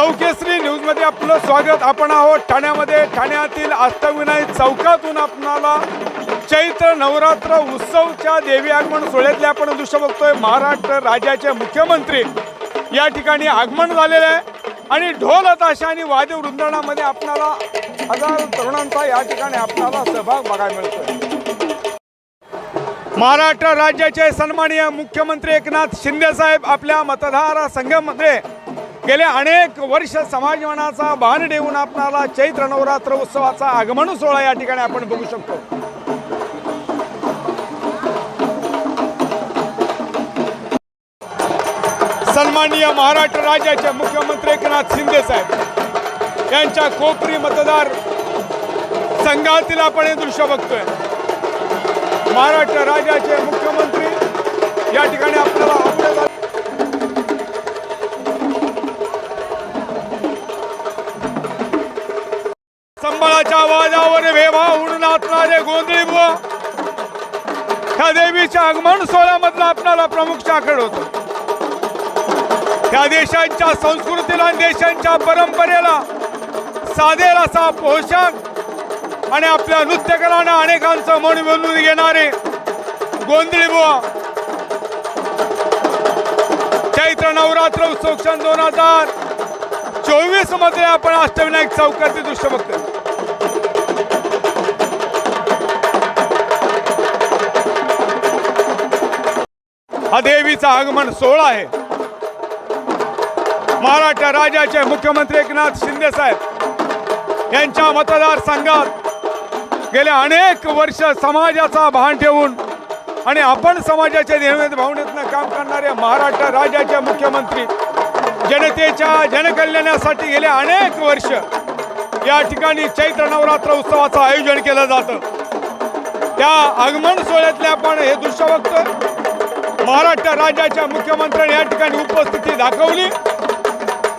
नवकेसरी न्यूजमध्ये आपलं स्वागत. आपण आहोत ठाण्यामध्ये. ठाण्यातील अष्टविनायक चौकातून आपणाला चैत्र नवरात्र उत्सवच्या देवी आगमन सोहळ्यातले आपण दृश्य बघतोय. महाराष्ट्र राज्याचे मुख्यमंत्री या ठिकाणी आगमन झालेले आहे. आणि ढोल ताशा आणि वाद्यवृंदनामध्ये आपणाला हजार तरुणांचा या ठिकाणी आपणाला सहभाग बघायला मिळतोय. महाराष्ट्र राज्याचे सन्माननीय मुख्यमंत्री एकनाथ शिंदे साहेब आपल्या मतदारसंघामध्ये गेले अनेक वर्ष समाजमनाचा भान देऊन आपणाला चैत्र नवरात्र उत्सवाचा आगमन सोहळा या ठिकाणी आपण बघू शकतो. सन्माननीय महाराष्ट्र राज्याचे मुख्यमंत्री एकनाथ शिंदे साहेब यांच्या कोपरी मतदार संघातील आपण हे दृश्य बघतोय. महाराष्ट्र राज्याचे मुख्यमंत्री या ठिकाणी आपल्याला आपल्याला वादावर आवाजावर वेवा उडून नाचणारे गोंधळी बुवा. ह्या देवीच्या आगमन सोहळ्यामधला आपणाला प्रमुख चाकड होतो. त्या देशांच्या संस्कृतीला आणि देशांच्या परंपरेला साधेल असा पोशाख आणि आपल्या नृत्यकरांना अनेकांचं मन मिळवून घेणारे गोंधळी बुवा. चैत्र नवरात्र उत्सव सन दोन हजार चोवीसमध्ये आपण अष्टविनायक चौकाचे दृश्य बघतो हा देवीचा आगमन सोहळा आहे. महाराष्ट्र राज्याचे मुख्यमंत्री एकनाथ शिंदे साहेब यांच्या मतदारसंघात गेले अनेक वर्ष समाजाचा भान ठेवून आणि आपण समाजाच्या निर्मित भावनेतनं काम करणारे महाराष्ट्र राज्याचे मुख्यमंत्री जनतेच्या जनकल्याणासाठी गेले अनेक वर्ष या ठिकाणी चैत्र नवरात्र उत्सवाचं आयोजन केलं जातं. त्या आगमन सोहळ्यातले आपण हे दृश्य बघतोय. महाराष्ट्र राज्याच्या मुख्यमंत्र्यांनी या ठिकाणी उपस्थिती दाखवली.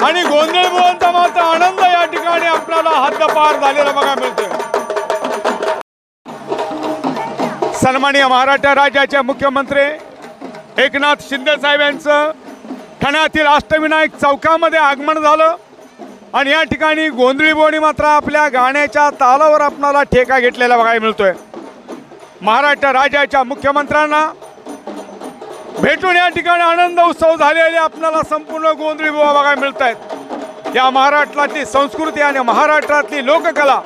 आणि गोंधळ बुवांचा मात्र आनंद या ठिकाणी आपल्याला हद्दपार झालेला बघा मिळतोय. सन्माननीय महाराष्ट्र राज्याचे मुख्यमंत्री एकनाथ शिंदे साहेब यांचं ठाण्यातील अष्टविनायक चौकामध्ये आगमन झालं. आणि या ठिकाणी गोंधळी बोणी मात्र आपल्या गाण्याच्या तालावर आपणाला ठेका घेतलेला बघायला मिळतोय. महाराष्ट्र राज्याच्या मुख्यमंत्र्यांना भेटून या ठिकाणी आनंद उत्सव झालेले आपल्याला संपूर्ण गोंधळी बुवा बघायला मिळत आहेत या महाराष्ट्रातली संस्कृती आणि महाराष्ट्रातली लोककला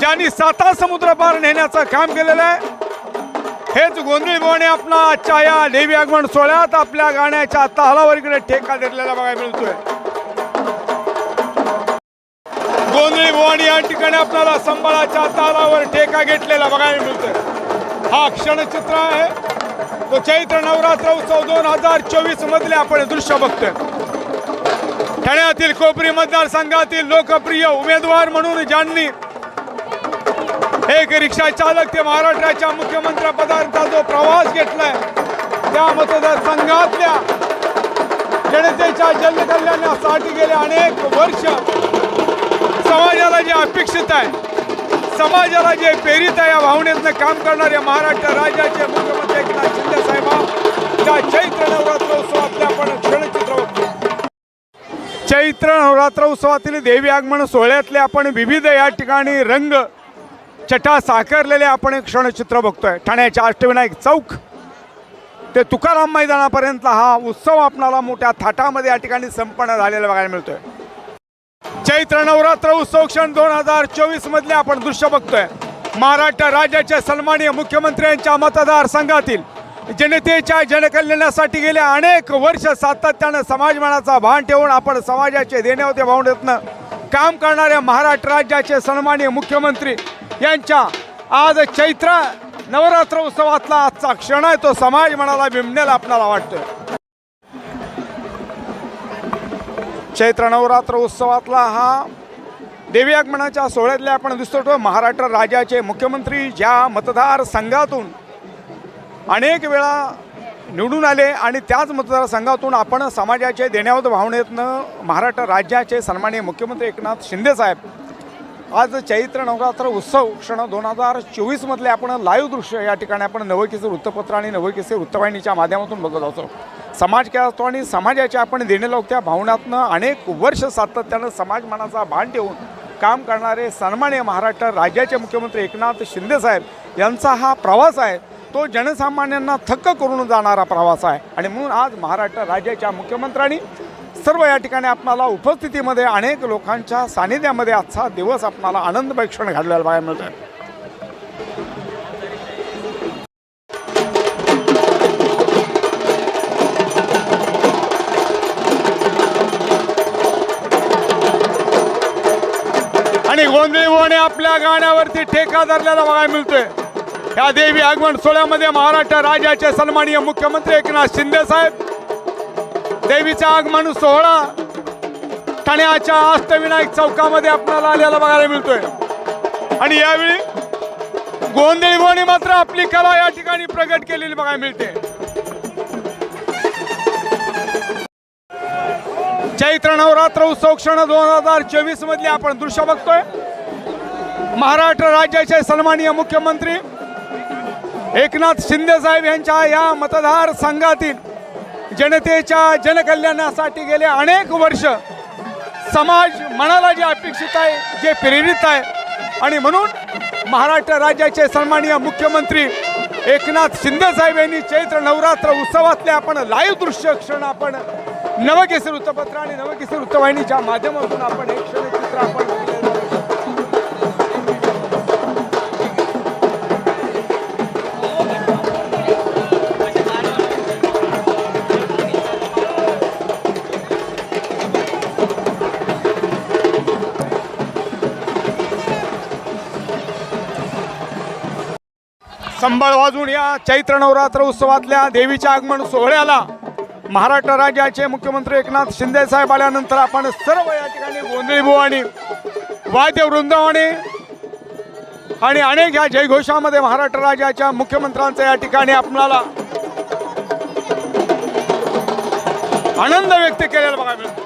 ज्यांनी साता समुद्र पार नेण्याचं काम केलेलं आहे हेच गोंधळी बुवाने आपला आजच्या या देवी आगमन सोहळ्यात आपल्या गाण्याच्या तालावर इकडे ठेका धरलेला बघायला मिळतोय. गोंधळी बुवानी या ठिकाणी आपल्याला संबळाच्या तालावर ठेका घेतलेला बघायला मिळतोय. हा क्षणचित्र आहे. तो चैत्र नवरात्र उत्सव दोन हजार चोवीस मधले आपण दृश्य बघतोय. ठाण्यातील कोपरी मतदारसंघातील लोकप्रिय उमेदवार म्हणून ज्यांनी एक रिक्षा चालक ते महाराष्ट्राच्या मुख्यमंत्र्यापर्यंतचा जो प्रवास घेतलाय त्या मतदारसंघातल्या जनतेच्या जनकल्याणासाठी गेले अनेक वर्ष समाजाला जे अपेक्षित आहे समाजाला जे प्रेरित आहे या भावनेतनं काम करणारे महाराष्ट्र राज्याचे मुख्यमंत्री आजच्या चैत्र नवरात्र उत्सवातले आपण क्षणचित्र बघतो. चैत्र नवरात्र उत्सवातील देवी आगमन सोहळ्यातले आपण विविध या ठिकाणी रंग चटा साकारलेले आपण एक क्षणचित्र बघतोय. ठाण्याच्या अष्टविनायक चौक ते तुकाराम मैदानापर्यंत हा उत्सव आपणाला मोठ्या थाटामध्ये या ठिकाणी संपन्न झालेला बघायला मिळतोय. चैत्र नवरात्र उत्सव क्षण दोन हजार चोवीस मधले आपण दृश्य बघतोय. महाराष्ट्र राज्याच्या सन्माननीय मुख्यमंत्र्यांच्या मतदारसंघातील जनतेच्या जनकल्याणासाठी गेले अनेक वर्ष सातत्यानं समाजमानाचा भान ठेवून आपण समाजाचे देण्यावते भावनेतनं काम करणाऱ्या महाराष्ट्र राज्याचे सन्माननीय मुख्यमंत्री यांच्या आज चैत्र नवरात्र उत्सवातला आजचा क्षण आहे तो समाज मनाला बिमण्याला आपल्याला वाटतो चैत्र नवरात्र उत्सवातला हा देवी आगमनाच्या सोहळ्यातल्या आपण दिसतो महाराष्ट्र राज्याचे मुख्यमंत्री ज्या मतदारसंघातून अनेक वेळा निवडून आले आणि त्याच मतदारसंघातून आपण समाजाचे देण्यावत भावनेतनं महाराष्ट्र राज्याचे सन्माननीय मुख्यमंत्री एकनाथ शिंदे साहेब आज चैत्र नवरात्र उत्सव क्षण दोन हजार चोवीसमधले आपण लाईव्ह दृश्य या ठिकाणी आपण नवकीचं वृत्तपत्र आणि नवकीचे वृत्तवाहिनीच्या माध्यमातून बघत असतो समाज काय असतो आणि समाजाच्या आपण देणे त्या भावनातनं अनेक वर्ष सातत्यानं समाज मनाचा भान ठेवून काम करणारे सन्माननीय महाराष्ट्र राज्याचे मुख्यमंत्री एकनाथ शिंदेसाहेब यांचा हा प्रवास आहे. तो जनसामान्यांना थक्क करून जाणारा प्रवास आहे. आणि म्हणून आज महाराष्ट्र राज्याच्या मुख्यमंत्र्यांनी सर्व या ठिकाणी आपणाला उपस्थितीमध्ये अनेक लोकांच्या सानिध्यामध्ये आजचा दिवस आपणाला आनंदमय क्षण घडलेला बघायला मिळतो आहे आणि होणे आपल्या गाण्यावरती ठेका धरलेला बघायला मिळतोय. या देवी आगमन सोहळ्यामध्ये महाराष्ट्र राज्याचे सन्माननीय मुख्यमंत्री एकनाथ शिंदे साहेब देवीचा आगमन सोहळा ठाण्याच्या अष्टविनायक चौकामध्ये आपल्याला आलेला बघायला मिळतोय. आणि यावेळी गोंधळीवाने मात्र आपली कला या ठिकाणी प्रगट केलेली बघायला मिळते. चैत्र नवरात्र उत्सव क्षण दोन हजार चोवीस मधले आपण दृश्य बघतोय. महाराष्ट्र राज्याचे सन्माननीय मुख्यमंत्री एकनाथ शिंदे साहेब यांच्या या मतदारसंघातील जनतेच्या जनकल्याणासाठी गेले अनेक वर्ष समाज मनाला जे अपेक्षित आहे जे प्रेरित आहे आणि म्हणून महाराष्ट्र राज्याचे सन्माननीय मुख्यमंत्री एकनाथ शिंदे साहेब यांनी चैत्र नवरात्र उत्सवातले आपण लाईव्ह दृश्य क्षण आपण नवकेसर वृत्तपत्र आणि नवकेसर वृत्तवाहिनीच्या माध्यमातून आपण हे क्षणचित्र आपण संबळ वाजून या चैत्र नवरात्र उत्सवातल्या देवीच्या आगमन सोहळ्याला महाराष्ट्र राज्याचे मुख्यमंत्री एकनाथ शिंदे साहेब आल्यानंतर आपण सर्व या ठिकाणी गोंधळी बुवाणी वाद्य वृंदावाने आणि अनेक या जयघोषामध्ये महाराष्ट्र राज्याच्या मुख्यमंत्र्यांचा या ठिकाणी आपणाला आनंद व्यक्त केलेला बघा मिळतो